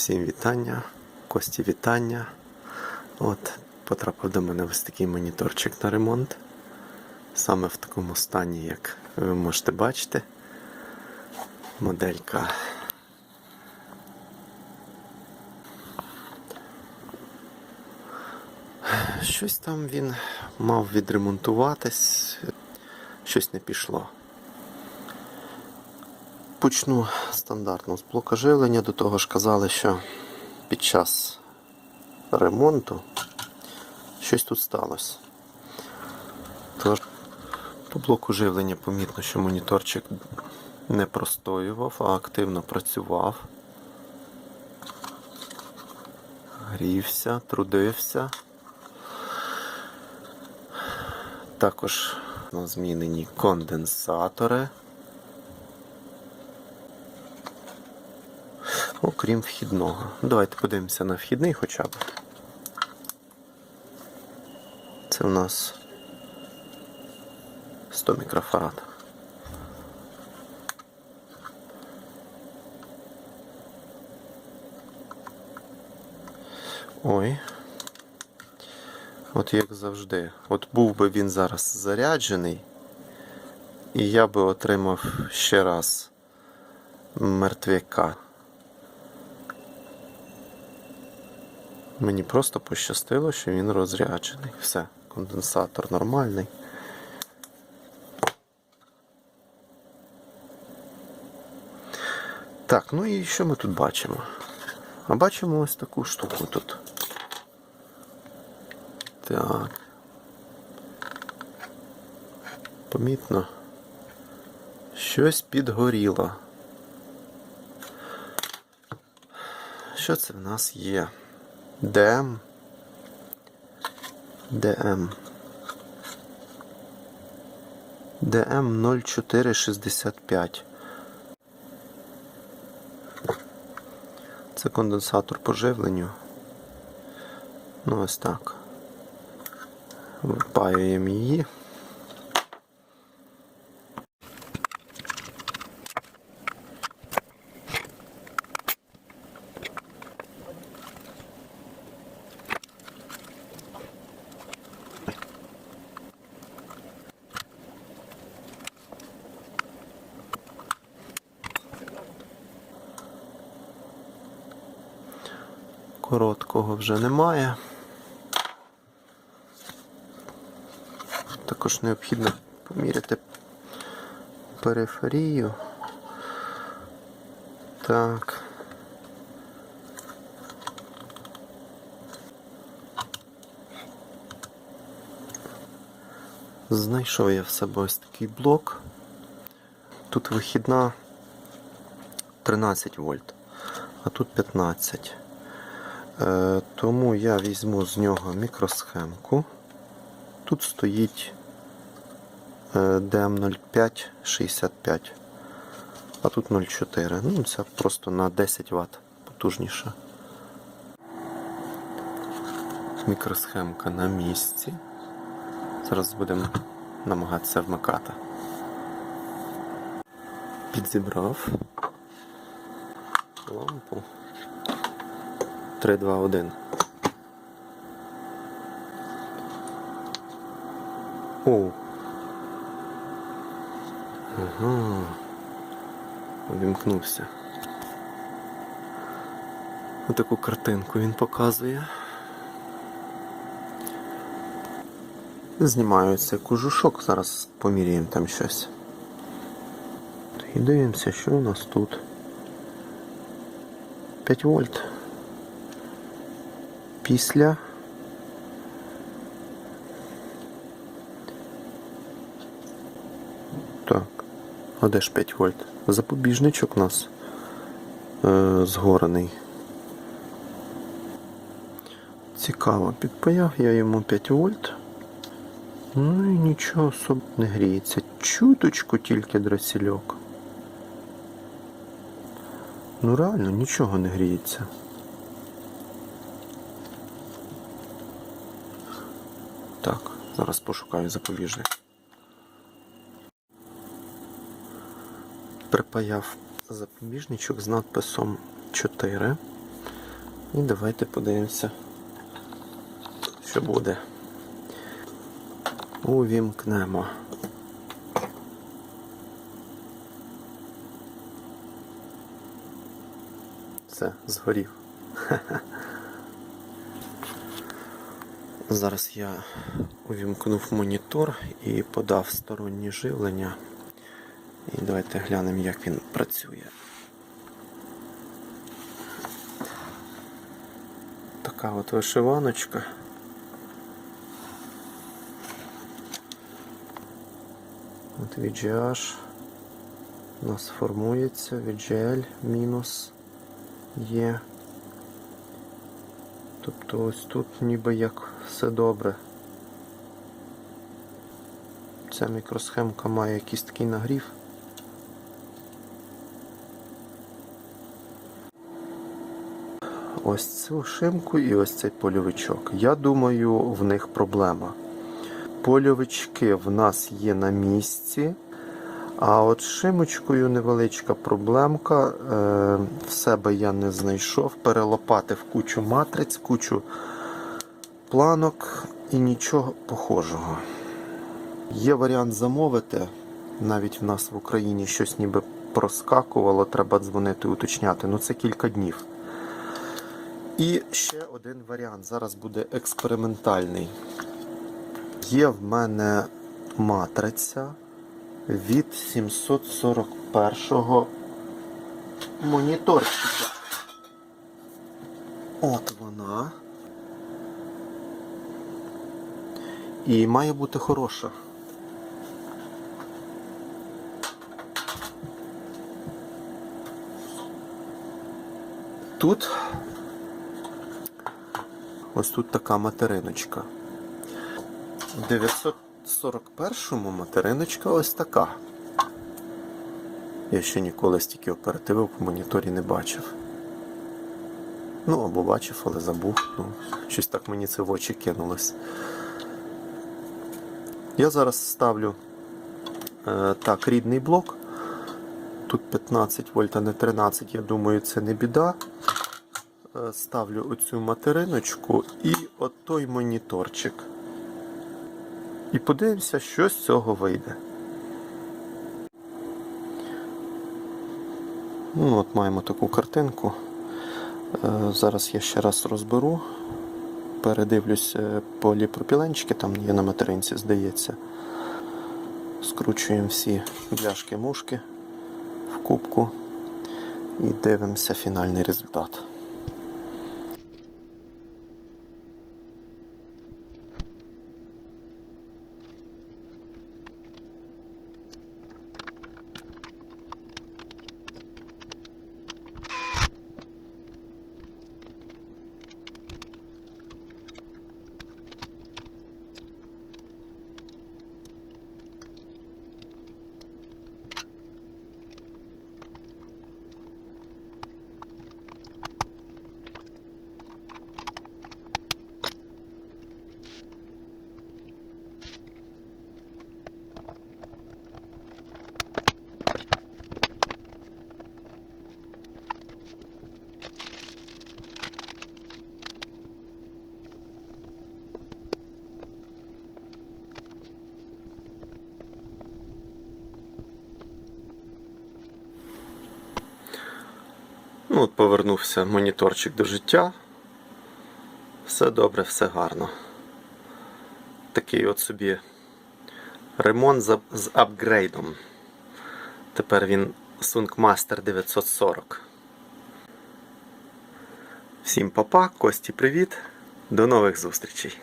Всім вітання, Кості вітання. От, потрапив до мене ось такий моніторчик на ремонт. Саме в такому стані, як ви можете бачити. Моделька. Щось там він мав відремонтуватись, щось не пішло. Почну стандартно з блока живлення. До того ж казали, що під час ремонту щось тут сталося. Тож по блоку живлення помітно, що моніторчик не простоював, а активно працював. Грівся, трудився. Також змінені конденсатори. Окрім вхідного. Давайте подивимося на вхідний хоча б. Це у нас 100 мікрофарад. Ой. От як завжди. От був би він зараз заряджений, і я би отримав ще раз мертвяка. Мені просто пощастило, що він розряджений. Все, конденсатор нормальний. Так, ну і що ми тут бачимо? А бачимо ось таку штуку тут. Так. Помітно. Щось підгоріло. Що це в нас є? ДМ. ДМ. ДМ 0465. Це конденсатор по живленню. Ну ось так. Випаюємо її. Короткого вже немає. Також необхідно поміряти периферію. Так. Знайшов я в себе ось такий блок. Тут вихідна 13 вольт, а тут 15. Е, тому я візьму з нього мікросхемку. Тут стоїть е, DM0565, а тут 0,4. Ну, це просто на 10 Вт потужніше. Мікросхемка на місці. Зараз будемо намагатися вмикати. Підзібрав лампу. 3, 2, 1. Оу. Ага. Увімкнувся. Отаку картинку він показує. Знімаю цей кожушок, зараз поміряємо там щось. І дивимося, що у нас тут. 5 вольт. Після Так. А де ж 5 вольт? Запобіжничок у нас е, згорений. Цікаво, підпаяв я йому 5 вольт. Ну і нічого особо не гріється. Чуточку тільки дросільок. Ну реально нічого не гріється. Так, зараз пошукаю запобіжник. Припаяв запобіжничок з надписом 4. І давайте подивимося, що буде. Увімкнемо. Все, згорів. Зараз я увімкнув монітор і подав стороннє живлення. І давайте глянемо, як він працює. Така от вишиваночка. От VGH у нас формується, VGL мінус є. Тобто ось тут ніби як все добре. Ця мікросхемка має якийсь такий нагрів. Ось цю шимку і ось цей польовичок. Я думаю, в них проблема. Польовички в нас є на місці, а от шимочкою невеличка проблемка. Е, в себе я не знайшов. Перелопатив кучу матриць, кучу планок і нічого похожого. Є варіант замовити. Навіть в нас в Україні щось ніби проскакувало, треба дзвонити уточняти. Ну це кілька днів. І ще один варіант. Зараз буде експериментальний. Є в мене матриця від 741 моніторчика. От вона. І має бути хороша. Тут ось тут така материночка. 900 41-му материночка ось така. Я ще ніколи стільки оперативів по моніторі не бачив. Ну, або бачив, але забув. Ну, Щось так мені це в очі кинулось. Я зараз ставлю е, так, рідний блок. Тут 15 вольт, а не 13, я думаю, це не біда. Е, ставлю оцю материночку і отой моніторчик. І подивимося, що з цього вийде. Ну, от маємо таку картинку. Е, Зараз я ще раз розберу. Передивлюсь е, поліпропіленчики, там є на материнці, здається. Скручуємо всі бляшки-мушки в кубку і дивимося фінальний результат. Ну, от повернувся моніторчик до життя. Все добре, все гарно. Такий от собі ремонт з, апгрейдом. Тепер він Sunkmaster 940. Всім папа, Кості, привіт. До нових зустрічей.